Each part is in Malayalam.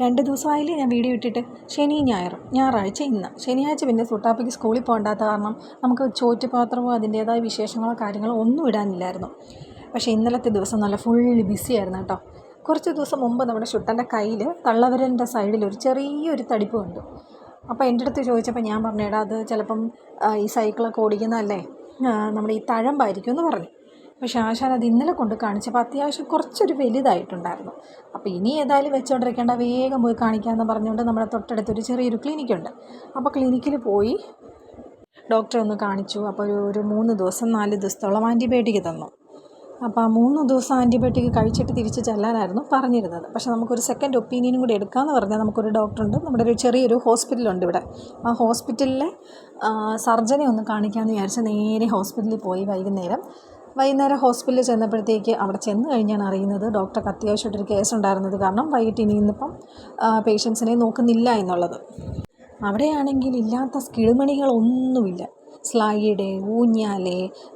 രണ്ട് ദിവസമായില്ലേ ഞാൻ വീഡിയോ ഇട്ടിട്ട്. ശനി ഞായറും. ഞായറാഴ്ച ഇന്ന്. ശനിയാഴ്ച പിന്നെ സുട്ടാപ്പിക്ക് സ്കൂളിൽ പോകണ്ടാത്ത കാരണം നമുക്ക് ചോറ്റുപാത്രമോ അതിന്റേതായ വിശേഷങ്ങളോ കാര്യങ്ങളോ ഒന്നും ഇടാനില്ലായിരുന്നു. പക്ഷേ ഇന്നലത്തെ ദിവസം നല്ല ഫുൾ ബിസി ആയിരുന്നു കേട്ടോ. കുറച്ച് ദിവസം മുമ്പ് നമ്മുടെ ഷുട്ടന്റെ കയ്യിൽ തള്ളവിരലിന്റെ സൈഡിൽ ഒരു ചെറിയൊരു തടിപ്പ് കണ്ടു. അപ്പോൾ എന്റെ അടുത്ത് ചോദിച്ചപ്പോൾ ഞാൻ പറഞ്ഞേടാ അത് ചിലപ്പം ഈ സൈക്കിളൊക്കെ ഓടിക്കുന്നതല്ലേ? നമ്മുടെ ഈ തഴമ്പായിരിക്കും എന്ന് പറഞ്ഞു. പക്ഷേ ആശാൻ അത് ഇന്നലെ കൊണ്ട് കാണിച്ചപ്പോൾ അത്യാവശ്യം കുറച്ചൊരു വലുതായിട്ടുണ്ടായിരുന്നു. അപ്പോൾ ഇനി ഏതായാലും വെച്ചുകൊണ്ടിരിക്കേണ്ട വേഗം പോയി കാണിക്കാമെന്ന് പറഞ്ഞുകൊണ്ട് നമ്മുടെ തൊട്ടടുത്തൊരു ചെറിയൊരു ക്ലിനിക്കുണ്ട് അപ്പോൾ ക്ലിനിക്കിൽ പോയി ഡോക്ടറെ ഒന്ന് കാണിച്ചു. അപ്പോൾ ഒരു മൂന്ന് ദിവസം നാല് ദിവസത്തോളം ആന്റിബയോട്ടിക് തന്നു. അപ്പോൾ ആ മൂന്ന് ദിവസം ആന്റിബയോട്ടിക് കഴിച്ചിട്ട് തിരിച്ച് ചെല്ലാനായിരുന്നു പറഞ്ഞിരുന്നത്. പക്ഷേ നമുക്കൊരു സെക്കൻഡ് ഒപ്പീനിയനും കൂടി എടുക്കാമെന്ന് പറഞ്ഞാൽ നമുക്കൊരു ഡോക്ടറുണ്ട് നമ്മുടെ ഒരു ചെറിയൊരു ഹോസ്പിറ്റലുണ്ട് ഇവിടെ. ആ ഹോസ്പിറ്റലിലെ സർജനെ ഒന്ന് കാണിക്കാമെന്ന് വിചാരിച്ച് നേരെ ഹോസ്പിറ്റലിൽ പോയി വൈകുന്നേരം. വൈകുന്നേരം ഹോസ്പിറ്റലിൽ ചെന്നപ്പോഴത്തേക്ക് അവിടെ ചെന്ന് കഴിഞ്ഞാണ് അറിയുന്നത്. ഡോക്ടർക്ക് അത്യാവശ്യമായിട്ടൊരു കേസ് ഉണ്ടായിരുന്നത്. കാരണം വൈകിട്ട് ഇനി ഇന്നിപ്പം പേഷ്യൻസിനെ നോക്കുന്നില്ല എന്നുള്ളത്. അവിടെയാണെങ്കിൽ ഇല്ലാത്ത കിളിമണികളൊന്നുമില്ല. സ്ലൈഡ് ഊഞ്ഞാൽ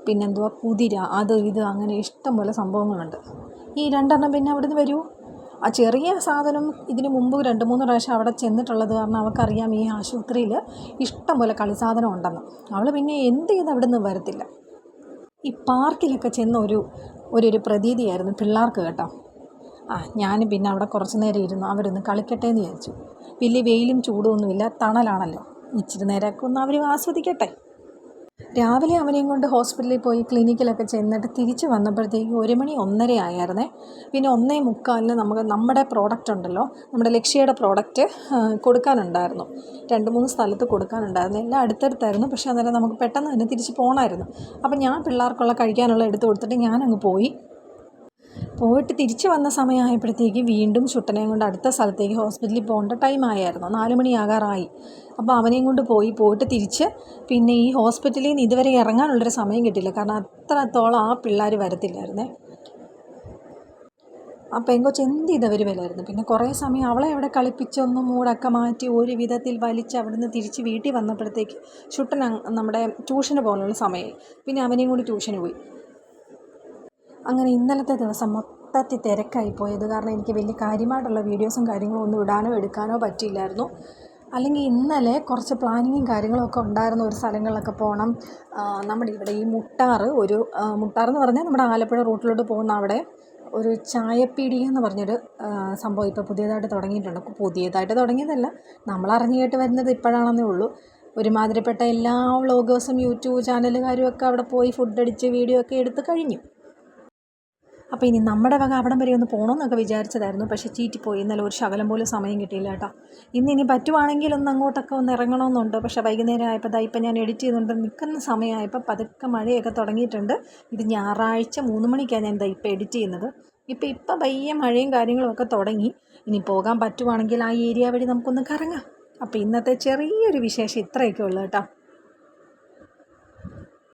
പിന്നെന്തുവാ കുതിര അത് ഇത് അങ്ങനെ ഇഷ്ടം പോലെ സംഭവങ്ങളുണ്ട്. ഈ രണ്ടെണ്ണം പിന്നെ അവിടുന്ന് വരൂ. ആ ചെറിയ സാധനം ഇതിന് മുമ്പ് രണ്ട് മൂന്ന് പ്രാവശ്യം അവിടെ ചെന്നിട്ടുള്ളത് കാരണം അവൾക്കറിയാം ഈ ആശുപത്രിയിൽ ഇഷ്ടം പോലെ കളി സാധനം ഉണ്ടെന്ന്. അവൾ പിന്നെ എന്ത് ചെയ്ത് അവിടെ നിന്ന് വരത്തില്ല. ഈ പാർക്കിലൊക്കെ ചെന്ന ഒരു ഒരു പ്രതീതിയായിരുന്നു പിള്ളേർക്ക് കേട്ടോ. ആ ഞാൻ പിന്നെ അവിടെ കുറച്ച് നേരം ഇരുന്നു. അവരൊന്ന് കളിക്കട്ടെ എന്ന് വിചാരിച്ചു. വലിയ വെയിലും ചൂടുമൊന്നുമില്ല തണലാണല്ലോ. ഇച്ചിരി നേരമൊക്കെ ഒന്ന് അവർ ആസ്വദിക്കട്ടെ. രാവിലെ അവനെയും കൊണ്ട് ഹോസ്പിറ്റലിൽ പോയി ക്ലിനിക്കിലൊക്കെ ചെന്നിട്ട് തിരിച്ച് വന്നപ്പോഴത്തേക്ക് ഒരു മണി ഒന്നര ആയിരുന്നു പിന്നെ ഒന്നേ മുക്കാലിന് നമുക്ക് നമ്മുടെ പ്രോഡക്റ്റ് ഉണ്ടല്ലോ നമ്മുടെ ലക്ഷ്യയുടെ പ്രോഡക്റ്റ് കൊടുക്കാനുണ്ടായിരുന്നു. രണ്ട് മൂന്ന് സ്ഥലത്ത് കൊടുക്കാനുണ്ടായിരുന്നു. എല്ലാം അടുത്തടുത്തായിരുന്നു. പക്ഷേ അന്നേരം നമുക്ക് പെട്ടെന്ന് തന്നെ തിരിച്ച് പോകണമായിരുന്നു അപ്പം ഞാൻ പിള്ളേർക്കുള്ള കഴിക്കാനുള്ള എടുത്ത് കൊടുത്തിട്ട് ഞാനങ്ങ് പോയി. പോയിട്ട് തിരിച്ചു വന്ന സമയമായപ്പോഴത്തേക്ക് വീണ്ടും ചുട്ടനെയും കൊണ്ട് അടുത്ത സ്ഥലത്തേക്ക് ഹോസ്പിറ്റലിൽ പോകേണ്ട ടൈം ആയായിരുന്നു നാല് മണിയാകാറായി. അപ്പോൾ അവനെയും കൊണ്ട് പോയി പോയിട്ട് തിരിച്ച് പിന്നെ ഈ ഹോസ്പിറ്റലിൽ നിന്ന് ഇതുവരെ ഇറങ്ങാനുള്ളൊരു സമയം കിട്ടില്ല കാരണം അത്രത്തോളം ആ പിള്ളേർ വരത്തില്ലായിരുന്നേ. ആ പെങ്കൊച്ച് എന്ത് ഇതവർ വരായിരുന്നു പിന്നെ കുറേ സമയം അവളെ അവിടെ കളിപ്പിച്ചൊന്ന് മൂടൊക്കെ മാറ്റി ഒരു വിധത്തിൽ വലിച്ച് അവിടുന്ന് തിരിച്ച് വീട്ടിൽ വന്നപ്പോഴത്തേക്ക് ചുട്ടൻ നമ്മുടെ ട്യൂഷന് പോകാനുള്ള സമയമായി. പിന്നെ അവനെയും കൂടി ട്യൂഷന് പോയി. അങ്ങനെ ഇന്നലത്തെ ദിവസം മൊത്തത്തിൽ തിരക്കായി പോയത്. കാരണം എനിക്ക് വലിയ കാര്യമായിട്ടുള്ള വീഡിയോസും കാര്യങ്ങളും ഒന്നും ഇടാനോ എടുക്കാനോ പറ്റിയില്ലായിരുന്നു. അല്ലെങ്കിൽ ഇന്നലെ കുറച്ച് പ്ലാനിങ്ങും കാര്യങ്ങളും ഒക്കെ ഉണ്ടായിരുന്ന. ഒരു സ്ഥലങ്ങളിലൊക്കെ പോകണം. നമ്മുടെ ഇവിടെ ഈ മുട്ടാറ് ഒരു മുട്ടാർ എന്ന് പറഞ്ഞാൽ നമ്മുടെ ആലപ്പുഴ റൂട്ടിലോട്ട് പോകുന്ന അവിടെ ഒരു ചായപ്പീടി എന്ന് പറഞ്ഞൊരു സംഭവം ഇപ്പോൾ പുതിയതായിട്ട് തുടങ്ങിയിട്ടുണ്ട്. പുതിയതായിട്ട് തുടങ്ങിയതല്ല. നമ്മൾ അറിഞ്ഞു കേട്ട് വരുന്നത് ഇപ്പോഴാണെന്നേ ഉള്ളൂ. ഒരുമാതിരിപ്പെട്ട എല്ലാ വ്ളോഗേഴ്സും യൂട്യൂബ് ചാനലുകാരും ഒക്കെ അവിടെ പോയി ഫുഡ് അടിച്ച് വീഡിയോ ഒക്കെ എടുത്ത് കഴിഞ്ഞു. അപ്പോൾ ഇനി നമ്മുടെ വക അവിടം വരെ ഒന്ന് പോകണമെന്നൊക്കെ വിചാരിച്ചതായിരുന്നു. പക്ഷേ ചീറ്റിപ്പോയി ഇന്നലെ ഒരു ശകലം പോലും സമയം കിട്ടിയില്ല കേട്ടോ. ഇന്ന് ഇനി പറ്റുവാണെങ്കിൽ ഒന്ന് അങ്ങോട്ടൊക്കെ ഒന്ന് ഇറങ്ങണമെന്നുണ്ട് പക്ഷേ വൈകുന്നേരം ആയപ്പോൾ ദാ ഇപ്പം ഞാൻ എഡിറ്റ് ചെയ്തുകൊണ്ട് നിൽക്കുന്ന സമയമായപ്പോൾ പതുക്കെ മഴയൊക്കെ തുടങ്ങിയിട്ടുണ്ട്. ഇത് ഞായറാഴ്ച മൂന്ന് മണിക്കാണ് ഞാൻ ദാ ഇപ്പോൾ എഡിറ്റ് ചെയ്യുന്നത്. ഇപ്പോൾ ഇപ്പം പയ്യെ മഴയും കാര്യങ്ങളും ഒക്കെ തുടങ്ങി. ഇനി പോകാൻ പറ്റുവാണെങ്കിൽ ആ ഏരിയ വഴി നമുക്കൊന്ന് കറങ്ങാം. അപ്പോൾ ഇന്നത്തെ ചെറിയൊരു വിശേഷം ഇത്രയൊക്കെ ഉള്ളൂ കേട്ടോ.